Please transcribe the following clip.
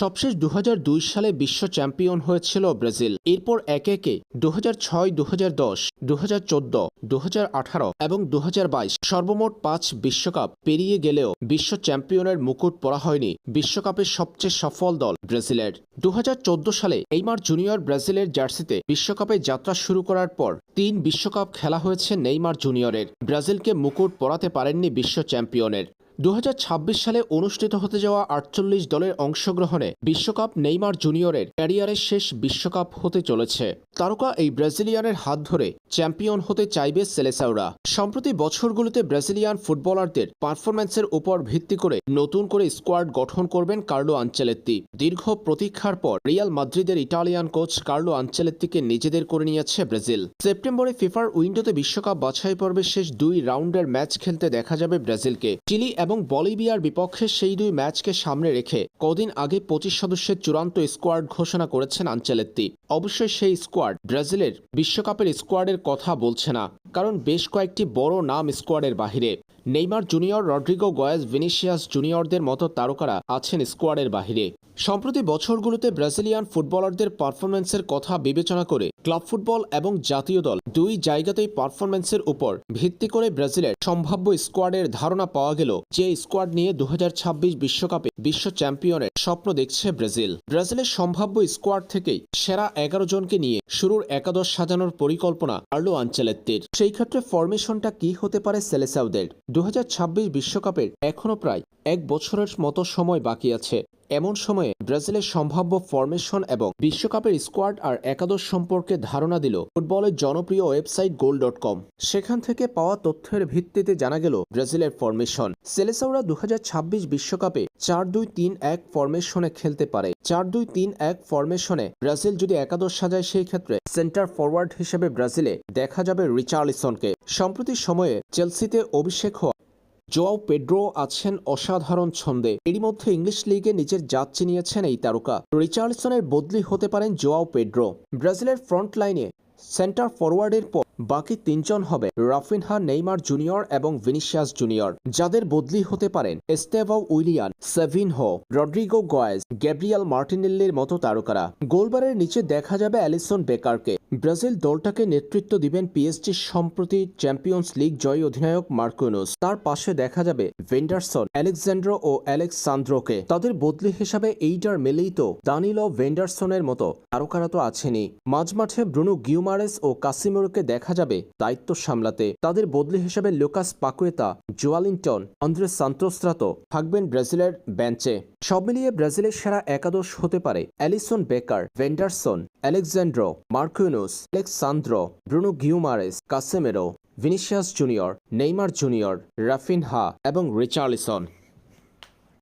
সবশেষ দুহাজার দুই সালে বিশ্ব চ্যাম্পিয়ন হয়েছিল ব্রাজিল। এরপর একে একে দু হাজার ছয় দু হাজার দশ চোদ্দ আঠারো এবং দু হাজার বাইশ সর্বমোট পাঁচ বিশ্বকাপ পেরিয়ে গেলেও বিশ্ব চ্যাম্পিয়নের মুকুট পরা হয়নি বিশ্বকাপের সবচেয়ে সফল দল ব্রাজিলের। দুহাজার চোদ্দ সালে এইমার জুনিয়র ব্রাজিলের জার্সিতে বিশ্বকাপে যাত্রা শুরু করার পর তিন বিশ্বকাপ খেলা হয়েছে নেইমার জুনিয়রের। ব্রাজিলকে মুকুট পরাতে পারেননি বিশ্ব চ্যাম্পিয়নের। দু হাজার ছাব্বিশ সালে অনুষ্ঠিত হতে যাওয়া আটচল্লিশ দলের অংশগ্রহণে বিশ্বকাপ নেইমার জুনিয়রের ক্যারিয়ারের শেষ বিশ্বকাপ হতে চলেছে। তারকা এই ব্রাজিলিয়ানের হাত ধরে চ্যাম্পিয়ন হতে চাইবে সেলেসাউরা। সম্প্রতি বছরগুলোতে ব্রাজিলিয়ান ফুটবলারদের পারফরম্যান্সের উপর ভিত্তি করে নতুন করে স্কোয়াড গঠন করবেন কার্লো আঞ্চেলেত্তি দীর্ঘ প্রতীক্ষার পর রিয়াল মাদ্রিদের ইটালিয়ান কোচ কার্লো আঞ্চেলেত্তিকে নিজেদের করে নিয়েছে ব্রাজিল। সেপ্টেম্বরে ফিফার উইন্ডোতে বিশ্বকাপ বাছাই পর্বের শেষ দুই রাউন্ডের ম্যাচ খেলতে দেখা যাবে ব্রাজিলকে। চিলি এবং বলিভিয়ার বিপক্ষে সেই দুই ম্যাচকে সামনে রেখে কদিন আগে পঁচিশ সদস্যের চূড়ান্ত স্কোয়াড ঘোষণা করেছেন আঞ্চেলেত্তি। অবশ্যই সেই স্কোয়াড ব্রাজিলের বিশ্বকাপের স্কোয়াডের কথা বলছে না, কারণ বেশ কয়েকটি বড় নাম স্কোয়াডের বাহিরে। Neymar Junior, Rodrygo Goes Vinicius জুনিয়রদের মতো তারকারা আছেন স্কোয়াডের বাহিরে। সম্প্রতি বছরগুলোতে ব্রাজিলিয়ান ফুটবলারদের পারফরম্যান্সের কথা বিবেচনা করে ক্লাব ফুটবল এবং জাতীয় দল দুই জায়গাতেই পারফরম্যান্সের উপর ভিত্তি করে ব্রাজিলের সম্ভাব্য স্কোয়াডের ধারণা পাওয়া গেল যে স্কোয়াড নিয়ে দু বিশ্বকাপে বিশ্ব চ্যাম্পিয়নের স্বপ্ন দেখছে ব্রাজিল। ব্রাজিলের সম্ভাব্য স্কোয়াড থেকেই সেরা এগারো জনকে নিয়ে শুরুর একাদশ সাজানোর পরিকল্পনা আর্লো আঞ্চেলেত্তির। সেই ক্ষেত্রে ফরমেশনটা কি হতে পারে সেলেসাউদের? দু বিশ্বকাপের এখনও প্রায় এক বছরের মতো সময় বাকি আছে। এমন সময়ে ব্রাজিলের সম্ভাব্য ফরমেশন এবং বিশ্বকাপের স্কোয়াড আর একাদশ সম্পর্কে ধারণা দিল ফুটবলের জনপ্রিয় ওয়েবসাইট গোল ডট কম। সেখান থেকে পাওয়া তথ্যের ভিত্তিতে জানা গেল ব্রাজিলের ফরমেশন। সেলেসাউরা দু বিশ্বকাপে চার দুই তিন এক ফরমেশনে খেলতে পারে। চার দুই তিন এক ফরমেশনে ব্রাজিল যদি একাদশ সাজায় সেই ক্ষেত্রে সেন্টার ফরওয়ার্ড হিসেবে ব্রাজিলে দেখা যাবে রিচার্লিসনকে। সম্প্রতি সময়ে চেলসিতে অভিষেক হওয়া জোয়াও পেড্রো আছেন অসাধারণ ছন্দে। এরই মধ্যে ইংলিশ লিগে নিজের জাত চিনিয়েছেন এই তারকা। রিচার্ডসনের বদলি হতে পারেন জোয়াও পেড্রো। ব্রাজিলের ফ্রন্ট লাইনে সেন্টার ফরওয়ার্ডের পর বাকি তিনজন হবে রাফিনহা, নেইমার জুনিয়র এবং ভিনিসিয়াস জুনিয়র, যাদের বদলি হতে পারেন Estevao Willian Savinho Rodrigo Goes, Gabriel মার্টিনেল্লির মতো তারকারা। গোলবারের নিচে দেখা যাবে অ্যালিসন বেকারকে। ব্রাজিল দলটাকে নেতৃত্ব দিবেন পিএসজি সম্প্রতি চ্যাম্পিয়ন্স লিগ জয়ী অধিনায়ক মার্কুনুস তার পাশে দেখা যাবে ভেন্ডারসন অ্যালেকজান্ড্রো ও অ্যালেক্সান্দ্রোকে। তাদের বদলি হিসাবে এইটার মেলেই তো দানিলো ভেন্ডারসনের মতো তারকারা তো আছেনই। মাঝমাঠে ব্রুনো গিউমারেস ও কাসিমোরকে দেখা যাবে দায়িত্ব সামলাতে। তাদের বদলি হিসেবে লুকাস পাকুয়েতা, জোয়ালিংটন, আন্দ্রে সান্তোস্ত্রাতো থাকবেন ব্রাজিলের বেঞ্চে। সব মিলিয়ে ব্রাজিলের সেরা একাদশ হতে পারে Alisson Becker, Ederson Alex Sandro Marquinhos Alex Sandro Bruno Guimaraes, Casemiro, Vinicius Junior, Neymar Junior, Raphinha এবং রিচার্লিসন।